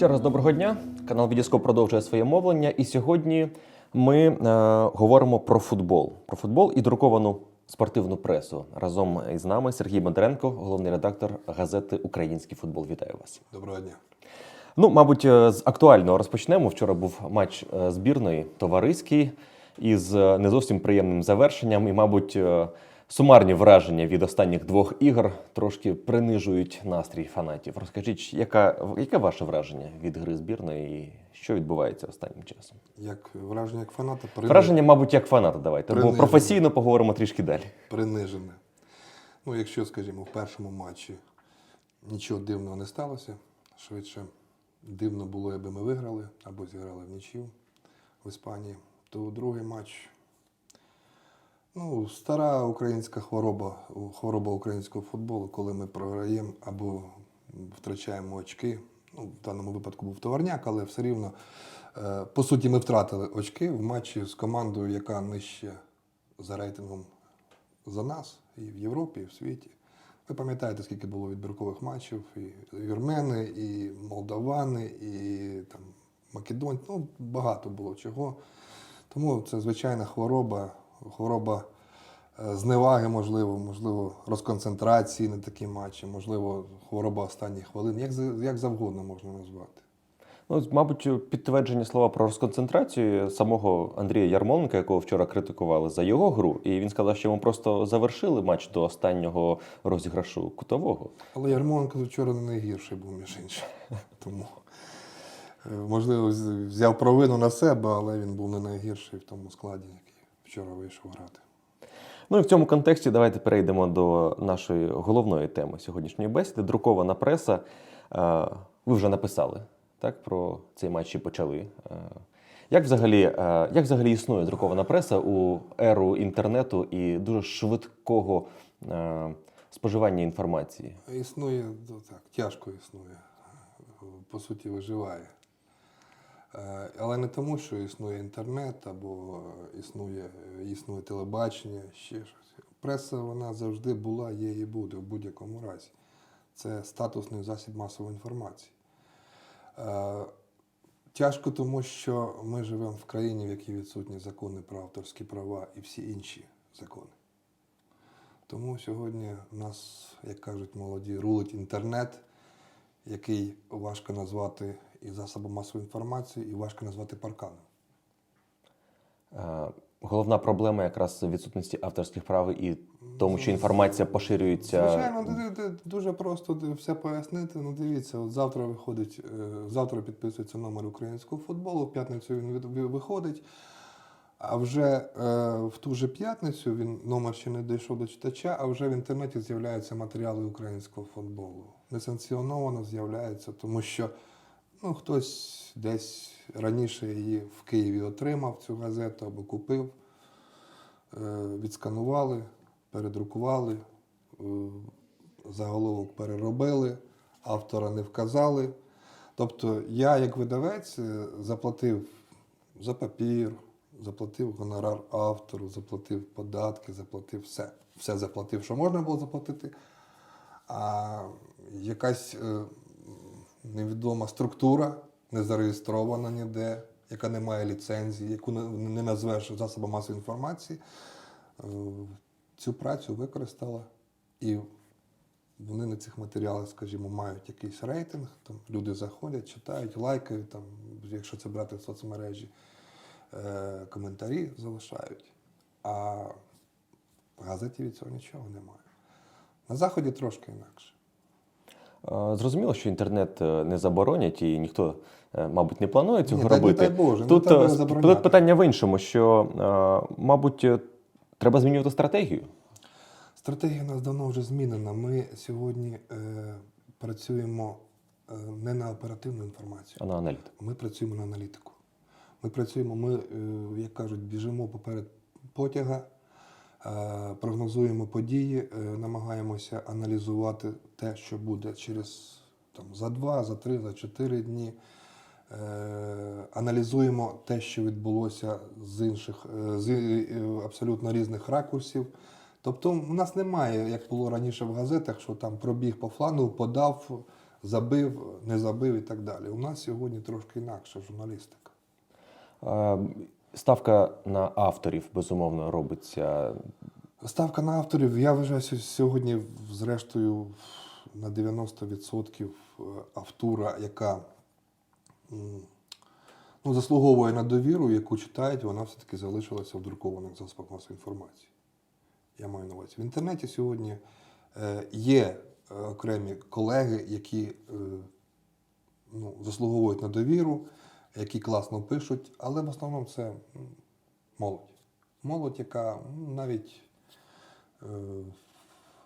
Ще раз доброго дня. Канал Відіскоп продовжує своє мовлення. І сьогодні ми е, говоримо про футбол. Про футбол і друковану спортивну пресу. Разом із нами Сергій Бондаренко, головний редактор газети Український футбол. Вітаю вас. Доброго дня. Ну, мабуть, е, з актуального розпочнемо. Вчора був матч е, збірної товариський із е, не зовсім приємним завершенням. І, мабуть, сумарні враження від останніх двох ігор трошки принижують настрій фанатів. Розкажіть, яка, яке ваше враження від гри збірної і що відбувається останнім часом? Як враження як фаната прини- Враження, мабуть, як фаната, давайте, бо професійно поговоримо трішки далі. принижене. Ну, якщо, скажімо, в першому матчі нічого дивного не сталося, швидше дивно було, якби ми виграли або зіграли в нічів в Іспанії, то другий матч. Ну, стара українська хвороба, хвороба українського футболу, коли ми програємо або втрачаємо очки. Ну, в даному випадку був товарняк, але все рівно, е, по суті, ми втратили очки в матчі з командою, яка нижче за рейтингом за нас і в Європі, і в світі. Ви пам'ятаєте, скільки було відбіркових матчів, і вірмени, і молдавани, і там македонці. Ну, багато було чого. Тому це звичайна хвороба, хвороба е, зневаги, можливо, можливо, розконцентрації на такі матчі, можливо, хвороба останніх хвилин. Як, як завгодно можна назвати. Ну, мабуть, підтвердження слова про розконцентрацію самого Андрія Ярмоленка, якого вчора критикували за його гру, і він сказав, що ми просто завершили матч до останнього розіграшу кутового. Але Ярмоленко вчора не найгірший був, між іншим. Тому, е, можливо, взяв провину на себе, але він був не найгірший в тому складі, який вчора вийшов грати. Ну і в цьому контексті давайте перейдемо до нашої головної теми сьогоднішньої бесіди. Друкована преса. Е, Ви вже написали так про цей матч і почали. Е, Як взагалі, е, як взагалі існує друкована преса у еру інтернету і дуже швидкого споживання інформації? Існує ну, так, тяжко існує, по суті, виживає. Е, Але не тому, що існує інтернет або існує, існує телебачення, ще щось. Преса вона завжди була, є і буде в будь-якому разі. Це статусний засіб масової інформації. Е, Тяжко, тому що ми живемо в країні, в якій відсутні закони про авторські права і всі інші закони. Тому сьогодні у нас, як кажуть молоді, рулить інтернет, який важко назвати і засобом масової інформації, і важко назвати парканом. Е, Головна проблема якраз відсутності авторських прав і тому, що інформація поширюється. Звичайно, д- дуже просто все пояснити. Ну, дивіться, от завтра виходить, е, завтра підписується номер українського футболу, в п'ятницю він виходить. А вже е, в ту же п'ятницю він номер ще не дійшов до читача, а вже в інтернеті з'являються матеріали українського футболу. Несанкціоновано з'являється, тому що ну, хтось десь раніше її в Києві отримав цю газету або купив, е, відсканували, передрукували, е, заголовок переробили, автора не вказали. Тобто я, як видавець, е, заплатив за папір, заплатив гонорар автору, заплатив податки, заплатив все. Все заплатив, що можна було заплатити. А якась невідома структура, не зареєстрована ніде, яка не має ліцензії, яку не, назвеш засобом масової інформації, е, цю працю використала. І вони на цих матеріалах, скажімо, мають якийсь рейтинг. Там люди заходять, читають, лайкають, там, якщо це брати в соцмережі, е, коментарі залишають. А в газеті від цього нічого немає. На заході трошки інакше. Зрозуміло, що інтернет е, не заборонять і ніхто, е, мабуть, не планує цього Ні, дай- робити. дай Боже, не тут, тут питання в іншому, що, мабуть, треба змінювати стратегію. Стратегія у нас давно вже змінена. Ми сьогодні е, працюємо не на оперативну інформацію. а на аналітику. Ми працюємо на аналітику. Ми працюємо, ми, е, як кажуть, біжимо поперед потяга, прогнозуємо події, е, намагаємося аналізувати те, що буде через там, за два, за три, за чотири дні. Е, Аналізуємо те, що відбулося з інших е, з е, абсолютно різних ракурсів. Тобто, у нас немає, як було раніше в газетах, що там пробіг по флангу, подав, забив, не забив і так далі. У нас сьогодні трошки інакша журналістика. Е, Ставка на авторів безумовно робиться. Ставка на авторів, я вважаю, сьогодні, зрештою, на 90% автора, яка ну, заслуговує на довіру, яку читають, вона все-таки залишилася в друкованих засобах масової інформації. Я маю на увазі. В інтернеті сьогодні е, є е, окремі колеги, які е, ну, заслуговують на довіру, які класно пишуть, але в основному це молодь. Молодь, яка навіть е,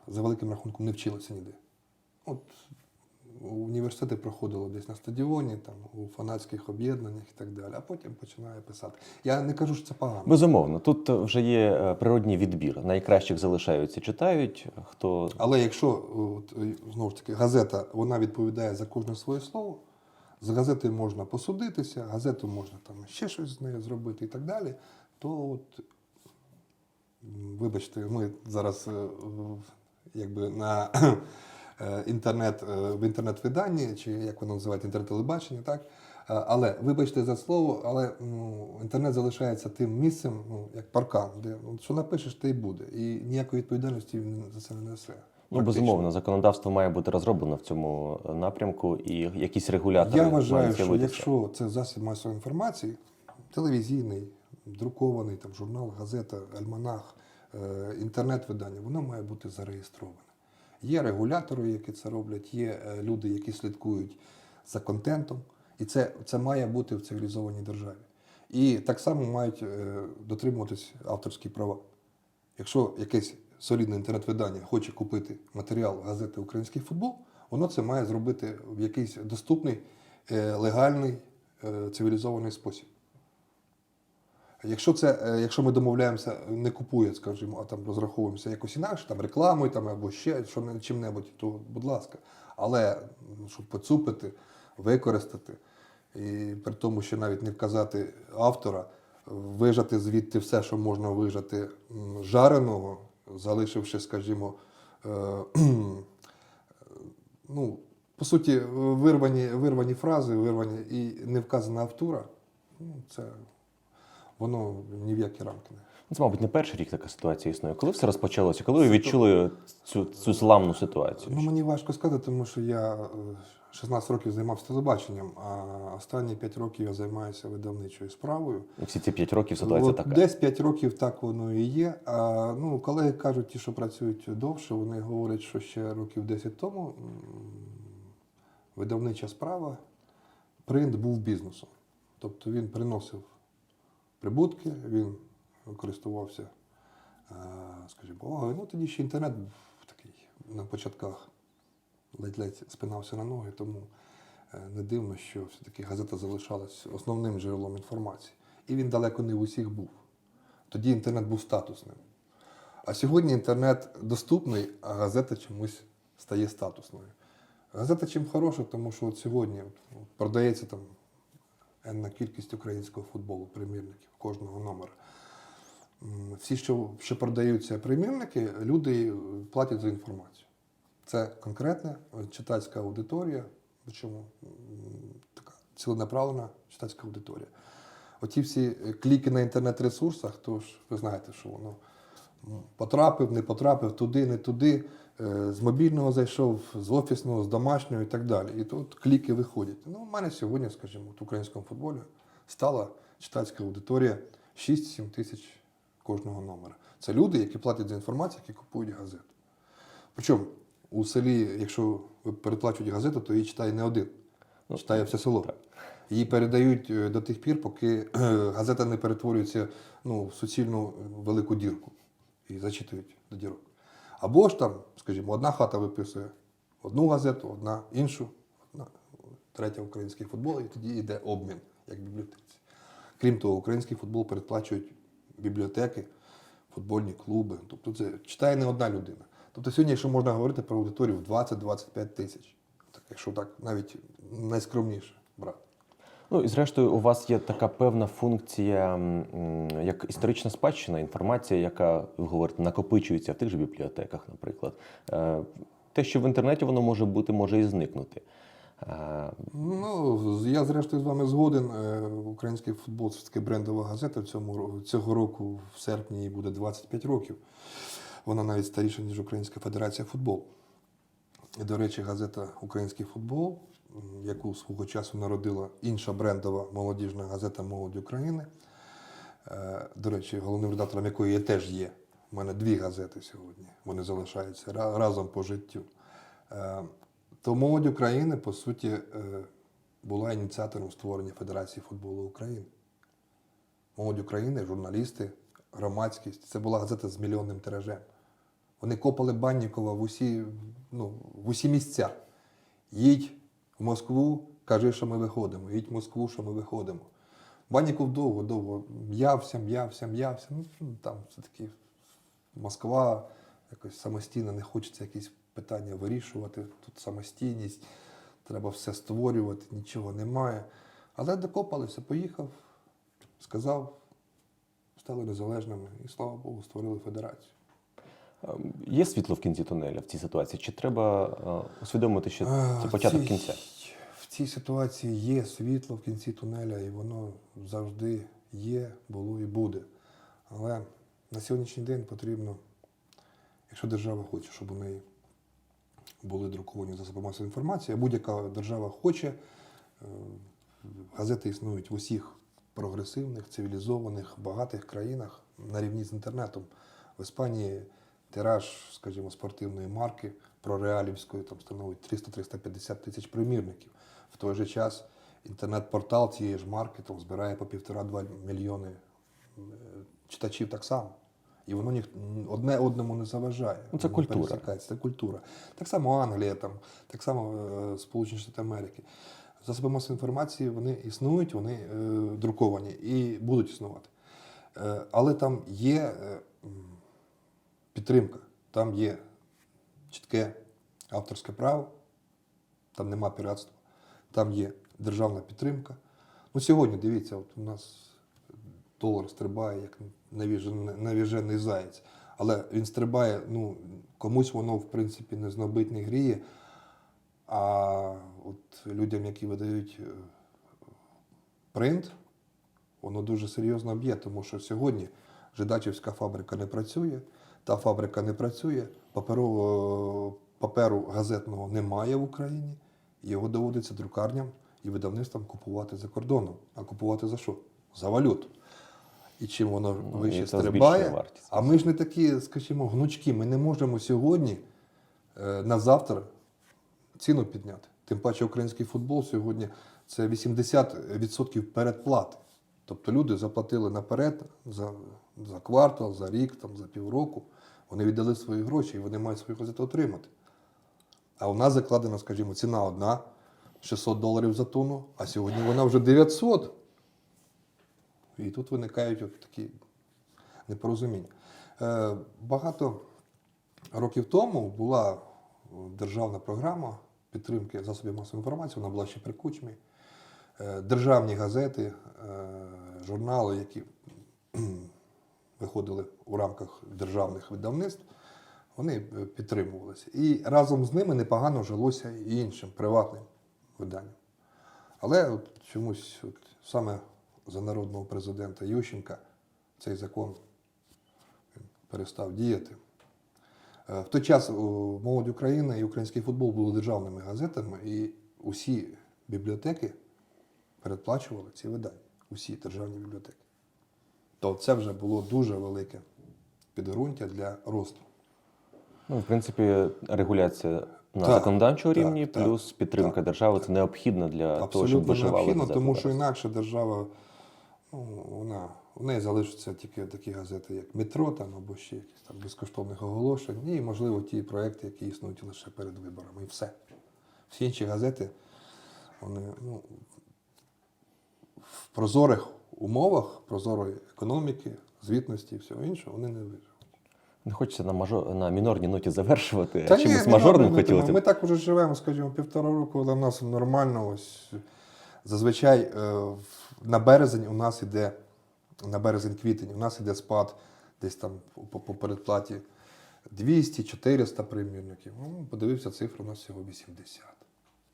за великим рахунком не вчилася ніде. От університети проходили десь на стадіоні, там, у фанатських об'єднаннях і так далі, а потім починає писати. Я не кажу, що це погано. Безумовно, тут вже є е, природній відбір. Найкращих залишаються, читають. Хто Але якщо от, знову ж таки газета вона відповідає за кожне своє слово, з газетою можна посудитися, газету можна там ще щось з нею зробити і так далі, то от, вибачте, ми зараз е, якби на е, інтернет, е, в інтернет-виданні, чи як воно називається, інтернет-телебачення, так? Але вибачте за слово, але ну, інтернет залишається тим місцем, ну, як паркан, де ну, що напишеш, те й буде. І ніякої відповідальності він за це не несе. Ну безумовно законодавство має бути розроблено в цьому е, напрямку, і якісь регулятори Я вважаю, що якщо це засіб масової інформації, телевізійний, друкований там, журнал, газета, альманах, е, інтернет-видання, воно має бути зареєстроване. Є регулятори, які це роблять, є е, люди, які слідкують за контентом, і це, це має бути в цивілізованій державі. І так само мають дотримуватись авторські права. Якщо якесь солідне інтернет-видання хоче купити матеріал газети Український футбол, воно це має зробити в якийсь доступний, е, легальний, е, цивілізований спосіб. Якщо, це, е, якщо ми домовляємося, не купує, скажімо, а там розраховуємося якось інакше, там рекламою там, або ще що чим-небудь, то будь ласка. Але ну, щоб поцупити, використати, і при тому, що навіть не вказати автора, вижати звідти все, що можна вижати жареного, залишивши, скажімо, е, ну, по суті, вирвані, вирвані фрази, вирвані і не вказана автора, ну, це воно ні в які рамки не. Це, мабуть, не перший рік така ситуація існує. Коли все розпочалося? Коли ви відчули цю, цю зламну ситуацію? Ну, мені важко сказати, тому що я е, 16 років займався телебаченням, а останні 5 років я займаюся видавничою справою. І всі ці п'ять років ситуація От така. Десь 5 років так воно і є. А ну, колеги кажуть, ті, що працюють довше, вони говорять, що ще років 10 тому видавнича справа, принт був бізнесом. Тобто він приносив прибутки, він користувався, е, скажімо, увагою. Ну тоді ще інтернет був такий на початках ледь-ледь спинався на ноги, тому е, не дивно, що все-таки газета залишалась основним джерелом інформації. І він далеко не в усіх був. Тоді інтернет був статусним. А сьогодні інтернет доступний, а газета чомусь стає статусною. Газета чим хороша, тому що от сьогодні продається там енна кількість українського футболу, примірників, кожного номера. Всі, що, що продаються примірники, люди платять за інформацію. Це конкретна е, читацька аудиторія, причому така ціленаправлена читацька аудиторія. Оті всі е, кліки на інтернет-ресурсах, то ж ви знаєте, що воно потрапив, не потрапив туди, не туди, е, з мобільного зайшов, з офісного, з домашнього і так далі. І тут кліки виходять. Ну, у мене сьогодні, скажімо, в українському футболі стала читацька аудиторія 6-7 тисяч кожного номера. Це люди, які платять за інформацію, які купують газету. Причому у селі, якщо ви переплачують газету, то її читає не один, читає все село. Її передають е, до тих пір, поки е, газета не перетворюється ну, в суцільну е, велику дірку і зачитують до дірок. Або ж там, скажімо, одна хата виписує одну газету, одна іншу, одна третя український футбол, і тоді йде обмін, як бібліотеці. Крім того, український футбол передплачують бібліотеки, футбольні клуби. Тобто це читає не одна людина. Тобто сьогодні, якщо можна говорити про аудиторію в 20-25 тисяч, так, якщо так навіть найскромніше брати. Ну і зрештою, у вас є така певна функція, як історична спадщина, інформація, яка ви говорите, накопичується в тих же бібліотеках, наприклад. Е, те, що в інтернеті воно може бути, може і зникнути. Е, Ну, я зрештою з вами згоден. Е, Український футбол це брендова газета. Цього року, в серпні, їй буде 25 років. Вона навіть старіша, ніж Українська Федерація футболу. І, до речі, газета Український футбол, яку свого часу народила інша брендова молодіжна газета Молодь України. Е, До речі, головним редактором якої я теж є. У мене дві газети сьогодні. Вони залишаються разом по життю. Е, То молодь України, по суті, е, була ініціатором створення Федерації футболу України. Молодь України, журналісти, громадськість. Це була газета з мільйонним тиражем. Вони копали Баннікова в усі, ну, в усі місця. Їдь в Москву, кажи, що ми виходимо. Їдь в Москву, що ми виходимо. Банніков довго-довго м'явся, м'явся, м'явся. Ну, там все-таки Москва якось самостійно не хочеться якісь питання вирішувати. Тут самостійність, треба все створювати, нічого немає. Але докопалися, поїхав, сказав, стали незалежними і, слава Богу, створили федерацію. е, Є світло в кінці тунеля в цій ситуації? Чи треба е, усвідомити, що Е, це початок цій- кінця? В цій ситуації є світло в кінці тунеля, і воно завжди є, було і буде. Але на сьогоднішній день потрібно, якщо держава хоче, щоб у неї були друковані засоби масової інформації, а будь-яка держава хоче, е, газети існують в усіх прогресивних, цивілізованих, багатих країнах на рівні з інтернетом. В Іспанії тираж, скажімо, спортивної марки прореалівської там становить 300-350 тисяч примірників. В той же час інтернет-портал цієї ж марки там збирає по півтора-два мільйони е, читачів так само. І воно ніх, одне одному не заважає. Ну, це Воно культура. Це культура. Так само Англія, там, так само е, Сполучені Штати Америки. Засоби масової інформації вони існують, вони е, друковані і будуть існувати. Е, але там є е, підтримка, там є чітке авторське право, там нема піратства, там є державна підтримка. Ну, сьогодні дивіться, от у нас долар стрибає як навіжений, заєць. Але він стрибає, ну, комусь воно, в принципі, не знобить, не гріє. А от людям, які видають е, принт, воно дуже серйозно б'є, тому що сьогодні Жидачівська фабрика не працює, та фабрика не працює, паперового, паперу газетного немає в Україні, його доводиться друкарням і видавництвам купувати за кордоном. А купувати за що? За валюту. І чим воно Ну, вище стрибає, а ми ж не такі, скажімо, гнучки. Ми не можемо сьогодні е, на завтра ціну підняти. Тим паче український футбол сьогодні це 80% передплати. Тобто люди заплатили наперед за, за квартал, за рік, там, за півроку. Вони віддали свої гроші і вони мають свою газету отримати. А у нас закладена, скажімо, ціна одна 600 доларів за тонну, а сьогодні вона вже 900. І тут виникають от такі непорозуміння. Е, багато років тому була державна програма підтримки засобів масової інформації, вона була ще при кучмі. Е, державні газети, е, журнали, які виходили у рамках державних видавництв, вони е, підтримувалися. І разом з ними непогано жилося і іншим приватним виданням. Але от чомусь от саме за народного президента Ющенка цей закон перестав діяти. Е, В той час молодь України і український футбол були державними газетами, і усі бібліотеки передплачували ці видання. Усі державні бібліотеки. То це вже було дуже велике підґрунтя для росту. Ну, в принципі, регуляція на Так, законодавчому так, рівні, так, плюс підтримка так, держави це необхідно для того, щоб Абсолютно виживали необхідно, тому що інакше держава, ну, вона, у неї залишаться тільки такі газети, як метро там, або ще якісь там безкоштовних оголошень, і, можливо, ті проекти, які існують лише перед виборами, і все. Всі інші газети, вони ну, в прозорих умовах, прозорої економіки, звітності і всього іншого, вони не виживуть. Не хочеться на мажор на мінорній ноті завершувати, Та а чимось мажорним хотілося. Ми так уже живемо, скажімо, півтора року, але в нас нормально. Ось зазвичай е, на березень у нас іде на березень-квітень, у нас іде спад десь там по, по передплаті 200-400 примірників. Ну, подивився цифру, у нас всього 80.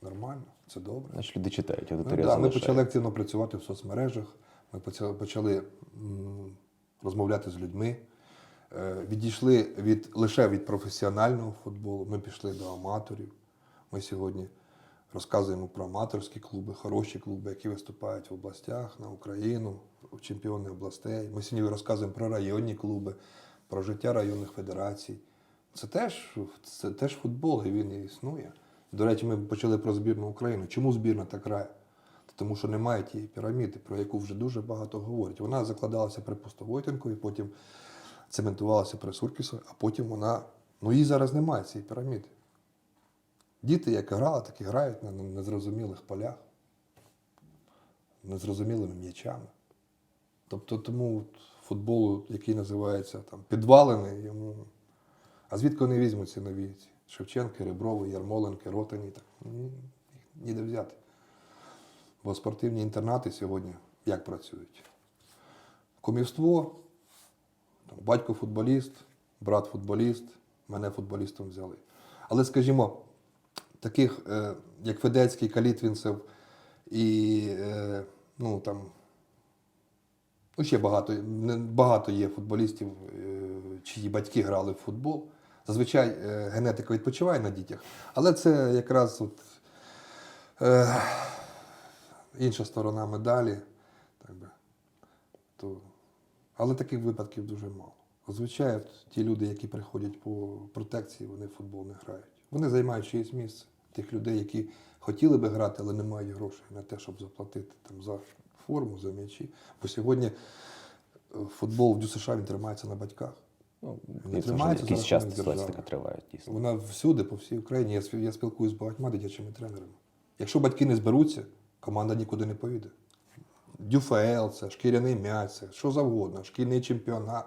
Нормально, це добре. Значить, люди читають, Ну, аудиторія да, ми почали активно працювати в соцмережах, ми почали, почали розмовляти з людьми. Е, Відійшли від, лише від професіонального футболу, ми пішли до аматорів. Ми сьогодні розказуємо про аматорські клуби, хороші клуби, які виступають в областях, на Україну, чемпіони областей. Ми сьогодні розказуємо про районні клуби, про життя районних федерацій. Це теж, це теж футбол, і він і існує. До речі, ми почали про збірну України. Чому збірна так грає? Тому що немає тієї піраміди, про яку вже дуже багато говорять. Вона закладалася при Пустовойтенкові, потім цементувалася при Суркісу, а потім вона. Ну її зараз немає цієї піраміди. Діти, як грали, так і грають на незрозумілих полях, незрозумілими м'ячами. Тобто тому от футболу, який називається там, підвалений, йому. А звідки вони візьмуть ці нові Шевченки, Реброви, Ярмоленки, Ротані? Так, їх ніде взяти. Бо спортивні інтернати сьогодні як працюють? Кумівство, там, батько футболіст, брат футболіст, мене футболістом взяли. Але, скажімо, таких, е, як Федецький, Калітвінцев і е, ну, там, ну, ще багато, багато є футболістів, е, чиї батьки грали в футбол. Зазвичай генетика відпочиває на дітях, але це якраз от, е, інша сторона медалі. Так би, то, але таких випадків дуже мало. Зазвичай ті люди, які приходять по протекції, вони в футбол не грають. Вони займають чиєсь місце. Тих людей, які хотіли би грати, але не мають грошей на те, щоб заплатити там, за форму, за м'ячі. Бо сьогодні е, футбол в ДЮСШ він тримається на батьках. Ну, Вони дійсно, вже тримаються якийсь час статистика триває, дійсно. Вона всюди, по всій Україні. Я, я спілкуюся з багатьма дитячими тренерами. Якщо батьки не зберуться, команда нікуди не поїде. Дюфел, це шкіряний м'яч, це що завгодно, шкільний чемпіонат.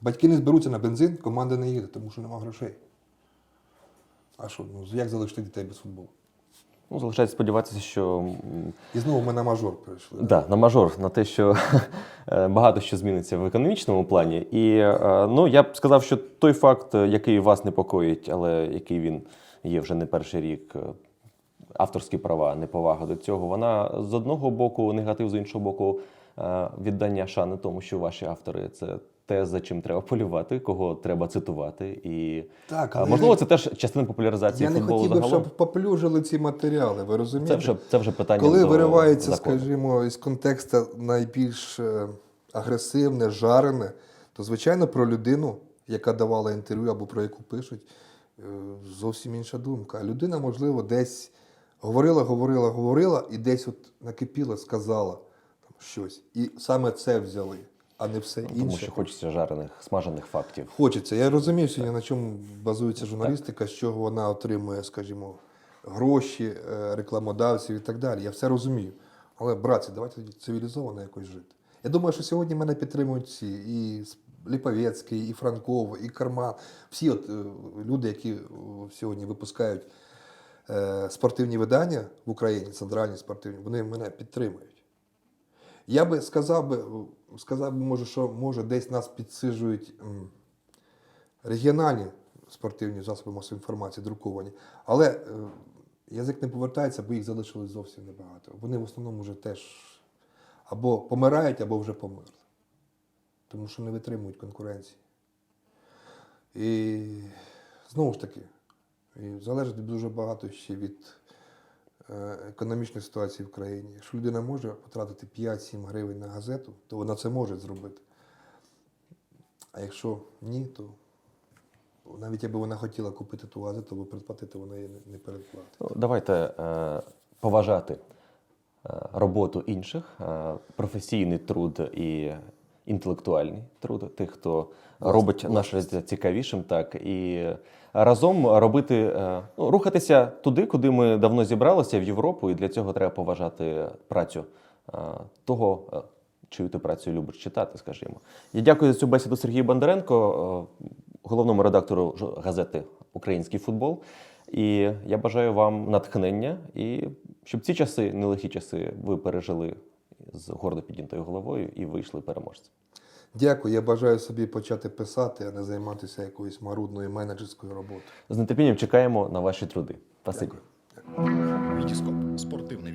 Батьки не зберуться на бензин, команда не їде, тому що нема грошей. А що, ну як залишити дітей без футболу? Ну, залишається сподіватися, що І знову ми на мажор прийшли. Да, на мажор, на те, що е, багато що зміниться в економічному плані. І е, ну, я б сказав, що той факт, е, який вас непокоїть, але який він є вже не перший рік, авторські права, неповага до цього, вона з одного боку негатив, з іншого боку, віддання шани тому, що ваші автори це те, за чим треба полювати, кого треба цитувати. І Так, але можливо, це теж частина популяризації я не хотів би, щоб поплюжили ці матеріали, ви розумієте? Це вже, це вже питання. Коли до виривається, закону. скажімо, із контексту найбільш е, агресивне, жарене, то звичайно про людину, яка давала інтерв'ю або про яку пишуть, е, зовсім інша думка. А людина, можливо, десь говорила, говорила, говорила, і десь от накипіла, сказала там, щось. І саме це взяли, а не все Ну, Тому що хочеться жарених, смажених фактів. Хочеться. Я розумію сьогодні, на чому базується журналістика, з чого вона отримує, скажімо, гроші, е, рекламодавців і так далі. Я все розумію. Але, братці, давайте цивілізовано якось жити. Я думаю, що сьогодні мене підтримують всі. І Ліповецький, і Франков, і Карман. Всі от, е, люди, які е, сьогодні випускають спортивні видання в Україні, центральні спортивні, вони мене підтримують. Я би сказав би, сказав би, може, що може десь нас підсиджують регіональні спортивні засоби масової інформації, друковані. Але е, язик не повертається, бо їх залишилось зовсім небагато. Вони в основному вже теж або помирають, або вже померли. Тому що не витримують конкуренції. І знову ж таки, залежить дуже багато ще від економічної ситуації в країні. Якщо людина може потратити 5-7 гривень на газету, то вона це може зробити. А якщо ні, то навіть якби вона хотіла купити ту газету, бо передплатити вона її не- не передплатить. Ну, Давайте е, поважати е, роботу інших, е, професійний труд і інтелектуальний труд тих, хто робить наш життя цікавішим, так і разом робити, е, ну, рухатися туди, куди ми давно зібралися в Європу, і для цього треба поважати працю е, того. е, Чию ти працю любиш читати, скажімо. Я дякую за цю бесіду Сергію Бондаренко, головному редактору газети Український футбол. І я бажаю вам натхнення і щоб ці часи, нелегкі часи, ви пережили з гордо піднятою головою і вийшли переможцем. Дякую. Я бажаю собі почати писати, а не займатися якоюсь марудною менеджерською роботою. З нетерпінням чекаємо на ваші труди. Спасибі. Дякую. Вітіскоп спортивний